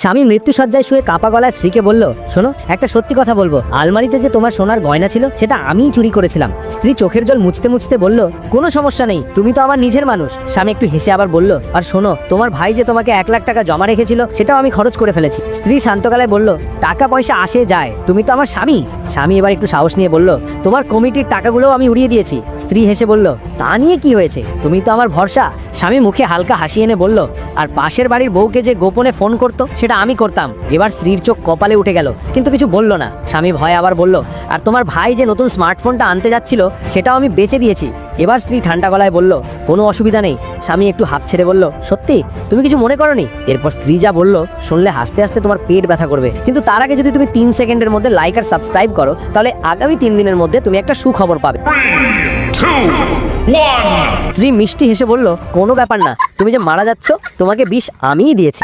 স্বামী মৃত্যুসজ্জায় শুয়ে কাপা গলায় স্ত্রীকে বলল, শোনো, একটা সত্যি কথা বলব। আলমারিতে যে তোমার সোনার গয়না ছিল, সেটা আমিই চুরি করেছিলাম। স্ত্রী চোখের জল মুছতে মুছতে বলল, কোনো সমস্যা নেই, তুমি তো আমার নিজের মানুষ। স্বামী একটু হেসে আবার বলল, আর শোনো, তোমার ভাই যে তোমাকে এক লাখ টাকা জমা রেখেছিল, সেটাও আমি খরচ করে ফেলেছি। স্ত্রী শান্তকালায় বলল, টাকা পয়সা আসে যায়, তুমি তো আমার স্বামী। স্বামী এবার একটু সাহস নিয়ে বলল, তোমার কমিটির টাকাগুলোও আমি উড়িয়ে দিয়েছি। স্ত্রী হেসে বলল, তা নিয়ে কি হয়েছে? তুমি তো আমার ভরসা। স্বামী মুখে হালকা হাসি এনে বলল, আর পাশের বাড়ির বউকে যে গোপনে ফোন করতো, সেটা আমি করতাম। এবার স্ত্রীর চোখ কপালে উঠে গেল, কিন্তু কিছু বলল না। স্বামী ভয় আবার বলল, আর তোমার ভাই যে নতুন স্মার্টফোনটা আনতে যাচ্ছিল, সেটাও আমি বেচে দিয়েছি। এবার স্ত্রী ঠান্ডা গলায় বলল, কোনো অসুবিধা নেই স্বামী একটু হাফ ছেড়ে বলল, সত্যি? তুমি কিছু মনে করনি? এরপর স্ত্রী যা বলল, শুনলে হাসতে হাসতে তোমার পেট ব্যথা করবে। কিন্তু তার আগে যদি তুমি তিন সেকেন্ডের মধ্যে লাইক আর সাবস্ক্রাইব করো, তাহলে আগামী তিন দিনের মধ্যে তুমি একটা সুখবর পাবে। স্ত্রী মিষ্টি হেসে বলল, কোনো ব্যাপার না। তুমি যে মারা যাচ্ছ, তোমাকে বিষ আমিই দিয়েছি।